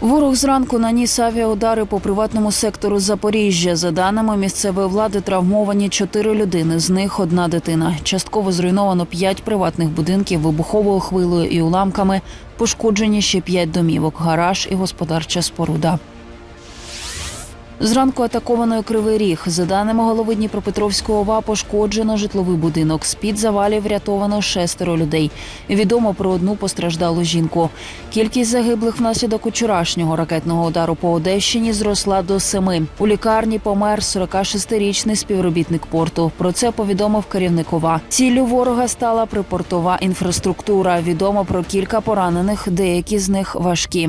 Ворог зранку наніс авіаудари по приватному сектору Запоріжжя. За даними місцевої влади, травмовані чотири людини. З них одна дитина. Частково зруйновано п'ять приватних будинків вибуховою хвилою і уламками. Пошкоджені ще п'ять домівок, гараж і господарча споруда. Зранку атакованої Кривий Ріг. За даними голови Дніпропетровського ОВА, пошкоджено житловий будинок. З-під завалів врятовано шестеро людей. Відомо про одну постраждалу жінку. Кількість загиблих внаслідок учорашнього ракетного удару по Одещині зросла до семи. У лікарні помер 46-річний співробітник порту. Про це повідомив керівник ОВА. Ціллю ворога стала припортова інфраструктура. Відомо про кілька поранених, деякі з них важкі.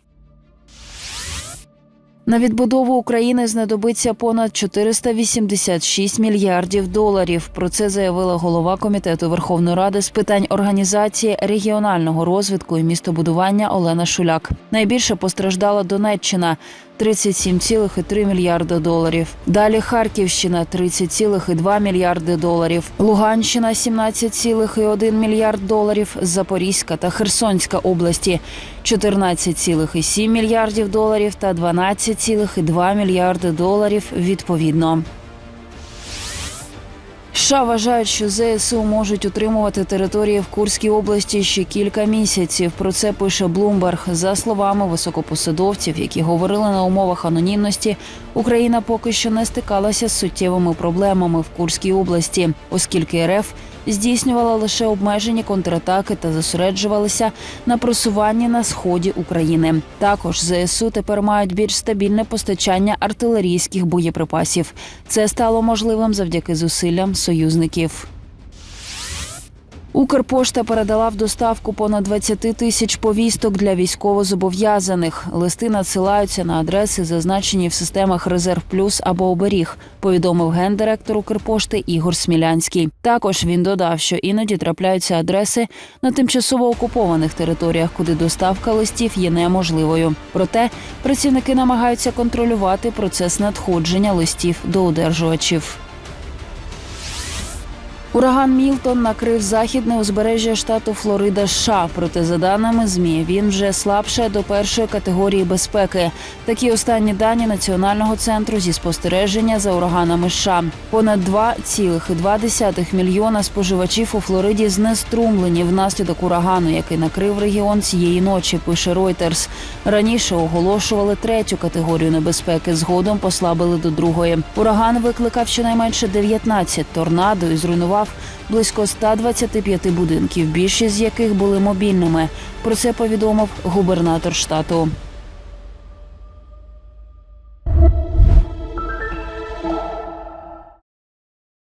На відбудову України знадобиться понад 486 мільярдів доларів. Про це заявила голова комітету Верховної Ради з питань організації регіонального розвитку і містобудування Олена Шуляк. Найбільше постраждала Донеччина 37,3 мільярди доларів. Далі Харківщина 30,2 мільярди доларів. Луганщина 17,1 мільярд доларів. Запорізька та Херсонська області 14,7 мільярдів доларів та 12,2 мільярди доларів відповідно. США вважають, що ЗСУ можуть утримувати території в Курській області ще кілька місяців. Про це пише Блумберг. За словами високопосадовців, які говорили на умовах анонімності, Україна поки що не стикалася з суттєвими проблемами в Курській області, оскільки РФ здійснювала лише обмежені контратаки та зосереджувалися на просуванні на сході України. Також ЗСУ тепер мають більш стабільне постачання артилерійських боєприпасів. Це стало можливим завдяки зусиллям союзників. Укрпошта передала в доставку понад 20 тисяч повісток для військовозобов'язаних. Листи надсилаються на адреси, зазначені в системах Резерв Плюс або Оберіг. Повідомив гендиректор Укрпошти Ігор Смілянський. Також він додав, що іноді трапляються адреси на тимчасово окупованих територіях, куди доставка листів є неможливою. Проте працівники намагаються контролювати процес надходження листів до одержувачів. Ураган Мілтон накрив західне узбережжя штату Флорида США. Проте, за даними змі, він вже слабше до першої категорії безпеки. Такі останні дані Національного центру зі спостереження за ураганами США. Понад 2,2 мільйона споживачів у Флориді знеструмлені внаслідок урагану, який накрив регіон цієї ночі. Пише Reuters. Раніше оголошували третю категорію небезпеки. Згодом послабили до другої. Ураган викликав щонайменше 19 торнадо і зруйнував близько 125 будинків, більшість з яких були мобільними. Про це повідомив губернатор штату.